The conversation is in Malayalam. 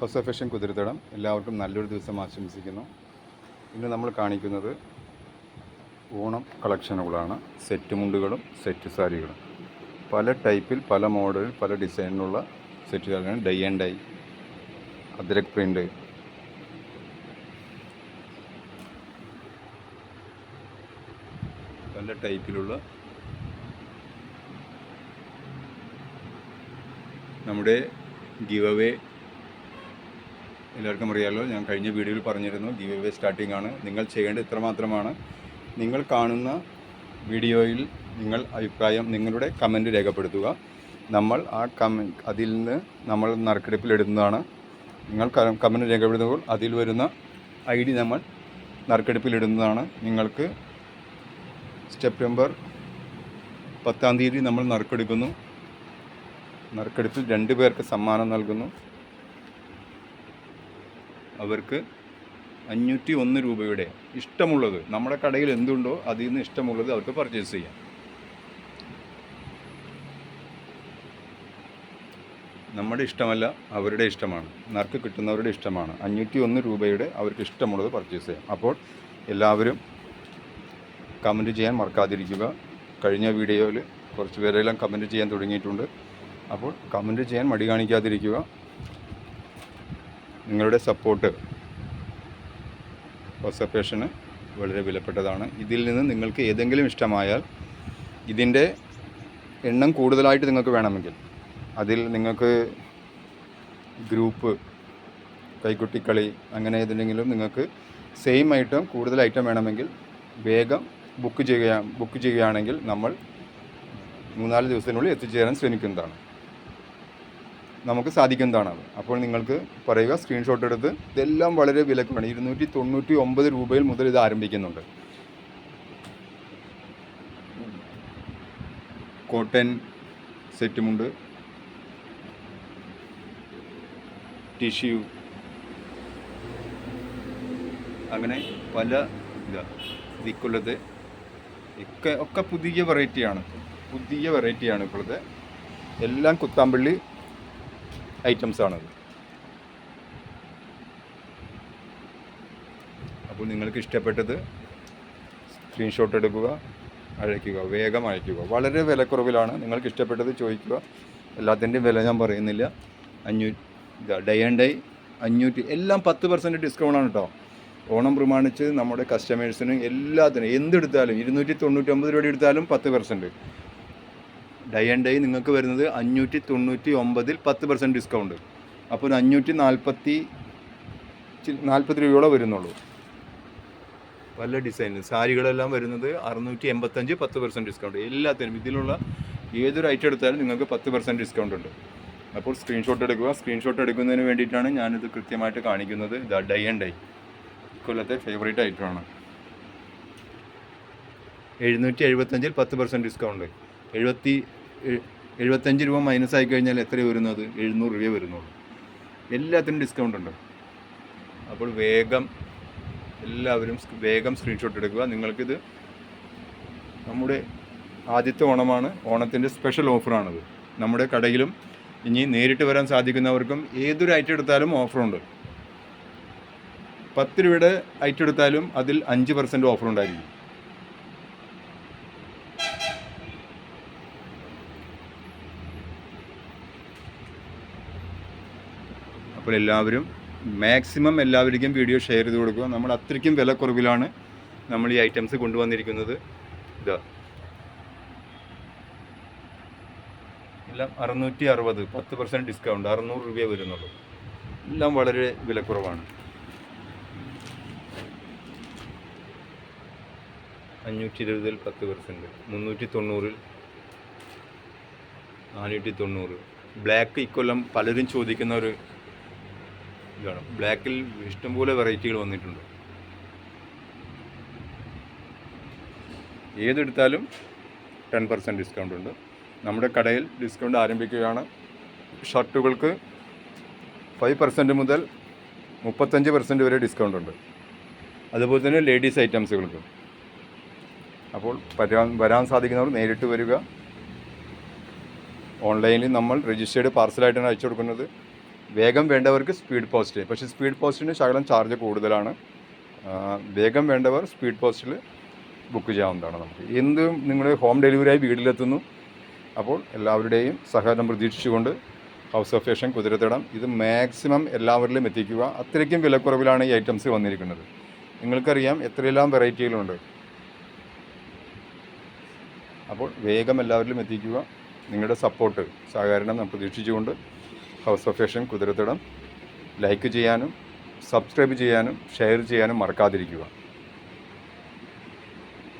ഹൗസ് ഫെഷൻ കുതിരത്തടം എല്ലാവർക്കും നല്ലൊരു ദിവസം ആശംസിക്കുന്നു. ഇന്ന് നമ്മൾ കാണിക്കുന്നത് ഓണം കളക്ഷനുകളാണ്. സെറ്റ് മുണ്ടുകളും സെറ്റ് സാരികളും. പല ടൈപ്പിൽ പല മോഡലിൽ പല ഡിസൈനിലുള്ള set സാരികളാണ് dye and dye Ajrakh print പല ടൈപ്പിലുള്ള നമ്മുടെ ഗിവ് അവേ എല്ലാവർക്കും അറിയാമല്ലോ ഞാൻ കഴിഞ്ഞ വീഡിയോയിൽ പറഞ്ഞിരുന്നു ഗീവ് അവേ സ്റ്റാർട്ടിംഗ് ആണ്. നിങ്ങൾ ചെയ്യേണ്ടത് ഇത്രമാത്രമാണ്. നിങ്ങൾ കാണുന്ന വീഡിയോയിൽ നിങ്ങൾ അഭിപ്രായം നിങ്ങളുടെ കമന്റ് രേഖപ്പെടുത്തുക. നമ്മൾ ആ കമ അതിൽ നിന്ന് നമ്മൾ നറുക്കെടുപ്പിലെടുക്കുന്നതാണ് നിങ്ങൾ കമന്റ് രേഖപ്പെടുത്തുമ്പോൾ അതിൽ വരുന്ന ഐ ഡി നമ്മൾ നറുക്കെടുപ്പിലിടുന്നതാണ് നിങ്ങൾക്ക് സെപ്റ്റംബർ പത്താം തീയതി നമ്മൾ നറുക്കെടുക്കുന്നു. നറുക്കെടുപ്പിൽ രണ്ട് പേർക്ക് സമ്മാനം നൽകുന്നു. അവർക്ക് അഞ്ഞൂറ്റി ഒന്ന് രൂപയുടെ ഇഷ്ടമുള്ളത് നമ്മുടെ കടയിൽ എന്തുണ്ടോ അതിൽ നിന്ന് ഇഷ്ടമുള്ളത് അവർക്ക് പർച്ചേസ് ചെയ്യാം. നമ്മുടെ ഇഷ്ടമല്ല അവരുടെ ഇഷ്ടമാണ്. നറുക്ക് കിട്ടുന്നവരുടെ ഇഷ്ടമാണ്. അഞ്ഞൂറ്റി ഒന്ന് രൂപയുടെ അവർക്ക് ഇഷ്ടമുള്ളത് പർച്ചേസ് ചെയ്യാം. അപ്പോൾ എല്ലാവരും കമന്റ് ചെയ്യാൻ മറക്കാതിരിക്കുക. കഴിഞ്ഞ വീഡിയോയിൽ കുറച്ച് പേരെല്ലാം കമന്റ് ചെയ്യാൻ തുടങ്ങിയിട്ടുണ്ട്. അപ്പോൾ കമന്റ് ചെയ്യാൻ മടി കാണിക്കാതിരിക്കുക. നിങ്ങളുടെ സപ്പോർട്ട് വാട്സപ്പേഷന് വളരെ വിലപ്പെട്ടതാണ്. ഇതിൽ നിന്ന് നിങ്ങൾക്ക് ഏതെങ്കിലും ഇഷ്ടമായാൽ ഇതിന്റെ എണ്ണം കൂടുതലായിട്ട് നിങ്ങൾക്ക് വേണമെങ്കിൽ അതിൽ നിങ്ങൾക്ക് ഗ്രൂപ്പ് കൈക്കുട്ടിക്കളി അങ്ങനെ ഏതെങ്കിലും നിങ്ങൾക്ക് സെയിം ഐറ്റം കൂടുതൽ ഐറ്റം വേണമെങ്കിൽ വേഗം ബുക്ക് ചെയ്യുക ബുക്ക് ചെയ്യുകയാണെങ്കിൽ നമ്മൾ മൂന്നാൽ ദിവസത്തിനുള്ളിൽ എത്തിച്ചേരാൻ ശ്രമിക്കുന്നതാണ്. നമുക്ക് സാധിക്കുന്നതാണ്. അപ്പോൾ നിങ്ങൾക്ക് പറയുക സ്ക്രീൻഷോട്ട് എടുത്ത് ഇതെല്ലാം വളരെ വിലക്കുമാണ്. ഇരുന്നൂറ്റി തൊണ്ണൂറ്റി ഒമ്പത് രൂപയിൽ മുതൽ ഇത് ആരംഭിക്കുന്നുണ്ട്. കോട്ടൺ സെറ്റുമുണ്ട്. ടിഷ്യൂ. അങ്ങനെ പല ഇതാ ഇക്കൊല്ലത്തെ ഒക്കെ ഒക്കെ പുതിയ വെറൈറ്റിയാണ് പുതിയ വെറൈറ്റിയാണ് ഇപ്പോഴത്തെ. എല്ലാം കുത്താമ്പള്ളി ഐറ്റംസ് ആണത് അപ്പോൾ നിങ്ങൾക്ക് ഇഷ്ടപ്പെട്ടത് സ്ക്രീൻഷോട്ട് എടുക്കുക അയക്കുക വേഗം അയക്കുക വളരെ വിലക്കുറവിലാണ്. നിങ്ങൾക്ക് ഇഷ്ടപ്പെട്ടത് ചോദിക്കുക. എല്ലാത്തിന്റെയും വില ഞാൻ പറയുന്നില്ല. അഞ്ഞൂറ്റി ഡേ ആൻഡ് ഡേ അഞ്ഞൂറ്റി എല്ലാം പത്ത് പെർസെന്റ് ഡിസ്കൗണ്ട് ആണ് കേട്ടോ ഓണം പ്രമാണിച്ച് നമ്മുടെ കസ്റ്റമേഴ്സിന് എല്ലാത്തിനും എന്തെടുത്താലും ഇരുന്നൂറ്റി തൊണ്ണൂറ്റൊമ്പത് രൂപ എടുത്താലും പത്ത് പെർസെന്റ് ഡൈ ആൻഡ് ഡൈ നിങ്ങൾക്ക് വരുന്നത് അഞ്ഞൂറ്റി തൊണ്ണൂറ്റി ഒമ്പതിൽ പത്ത് പെർസെന്റ് ഡിസ്കൗണ്ട് അപ്പോൾ ഒരു അഞ്ഞൂറ്റി നാൽപ്പത്തി നാൽപ്പത് രൂപയോളം വരുന്നുള്ളൂ. പല ഡിസൈന് സാരികളെല്ലാം വരുന്നത് അറുന്നൂറ്റി എൺപത്തഞ്ച് പത്ത് പെർസെന്റ് ഡിസ്കൗണ്ട് എല്ലാത്തിനും ഇതിലുള്ള ഏതൊരു ഐറ്റം എടുത്താലും നിങ്ങൾക്ക് പത്ത് പെർസെന്റ് ഡിസ്കൗണ്ട് ഉണ്ട്. അപ്പോൾ സ്ക്രീൻഷോട്ട് എടുക്കുക. സ്ക്രീൻഷോട്ട് എടുക്കുന്നതിന് വേണ്ടിയിട്ടാണ് ഞാനിത് കൃത്യമായിട്ട് കാണിക്കുന്നത്. ഇതാ ഡൈ ആൻഡ് ഡൈ കൊല്ലത്തെ ഫേവറേറ്റ് ഐറ്റമാണ് എഴുന്നൂറ്റി എഴുപത്തഞ്ചിൽ പത്ത് പെർസെന്റ് ഡിസ്കൗണ്ട് എഴുപത്തി എഴുപത്തഞ്ച് രൂപ മൈനസ് ആയി കഴിഞ്ഞാൽ എത്ര വരുന്നത്? എഴുന്നൂറ് രൂപയെ വരുന്നുള്ളൂ. എല്ലാത്തിനും ഡിസ്കൗണ്ട് ഉണ്ട്. അപ്പോൾ വേഗം എല്ലാവരും വേഗം സ്ക്രീൻഷോട്ട് എടുക്കുക. നിങ്ങൾക്കിത് നമ്മുടെ ആദ്യത്തെ ഓണമാണ്. ഓണത്തിന്റെ സ്പെഷ്യൽ ഓഫറാണിത് നമ്മുടെ കടയിലും ഇനി നേരിട്ട് വരാൻ സാധിക്കുന്നവർക്കും ഏതൊരു ഐറ്റം എടുത്താലും ഓഫറുണ്ട് പത്ത് രൂപയുടെ ഐറ്റം എടുത്താലും അതിൽ അഞ്ച് പെർസെന്റ് ഓഫർ അപ്പോൾ എല്ലാവരും മാക്സിമം എല്ലാവർക്കും വീഡിയോ ഷെയർ ചെയ്ത് കൊടുക്കുക. നമ്മൾ അത്രയ്ക്കും വിലക്കുറവിലാണ് നമ്മൾ ഈ ഐറ്റംസ് കൊണ്ടുവന്നിരിക്കുന്നത്. ഇതാ. എല്ലാം അറുന്നൂറ്റി അറുപത് പത്ത് പെർസെന്റ് ഡിസ്കൗണ്ട് അറുന്നൂറ് രൂപയെ വരുന്നുള്ളൂ. എല്ലാം വളരെ വിലക്കുറവാണ്. അഞ്ഞൂറ്റി ഇരുപതിൽ പത്ത് പെർസെന്റ് മുന്നൂറ്റി തൊണ്ണൂറിൽ നാനൂറ്റി തൊണ്ണൂറ് ബ്ലാക്ക് ഇക്കൊല്ലം പലരും ചോദിക്കുന്ന ഒരു ഇതാണ്. ബ്ലാക്കിൽ ഇഷ്ടംപോലെ വെറൈറ്റികൾ വന്നിട്ടുണ്ട്. ഏതെടുത്താലും ടെൻ പെർസെന്റ് ഡിസ്കൗണ്ട് ഉണ്ട്. നമ്മുടെ കടയിൽ ഡിസ്കൗണ്ട് ആരംഭിക്കുകയാണ്. ഷർട്ടുകൾക്ക് ഫൈവ് പെർസെന്റ് മുതൽ മുപ്പത്തഞ്ച് പെർസെന്റ് വരെ ഡിസ്കൗണ്ട് ഉണ്ട്. അതുപോലെ തന്നെ ലേഡീസ് ഐറ്റംസുകൾക്ക് അപ്പോൾ വരാൻ വരാൻ സാധിക്കുന്നവർ നേരിട്ട് വരിക. ഓൺലൈനിൽ നമ്മൾ രജിസ്റ്റേർഡ് പാർസലായിട്ടാണ് അയച്ചു കൊടുക്കുന്നത്. വേഗം വേണ്ടവർക്ക് സ്പീഡ് പോസ്റ്റ് പക്ഷേ സ്പീഡ് പോസ്റ്റിന് ശകലം ചാർജ് കൂടുതലാണ്. വേഗം വേണ്ടവർ സ്പീഡ് പോസ്റ്റിൽ ബുക്ക് ചെയ്യാവുന്നതാണ് നമുക്ക്. എന്തും നിങ്ങൾ ഹോം ഡെലിവറിയായി വീട്ടിലെത്തുന്നു. അപ്പോൾ എല്ലാവരുടെയും സഹകരണം പ്രതീക്ഷിച്ചുകൊണ്ട് ഹൗസ് ഓഫ് ഫേഷൻ കുതിരത്തടം ഇത് മാക്സിമം എല്ലാവരിലും എത്തിക്കുക. അത്രയ്ക്കും വിലക്കുറവിലാണ് ഈ ഐറ്റംസ് വന്നിരിക്കുന്നത്. നിങ്ങൾക്കറിയാം എത്രയെല്ലാം വെറൈറ്റികളുണ്ട്. അപ്പോൾ വേഗം എല്ലാവരിലും എത്തിക്കുക. നിങ്ങളുടെ സപ്പോർട്ട് സഹകരണം പ്രതീക്ഷിച്ചുകൊണ്ട് house of fashion Kuthirathadam like ചെയ്യാനും സബ്സ്ക്രൈബ് ചെയ്യാനും ഷെയർ ചെയ്യാനും മറക്കാതിരിക്കുക.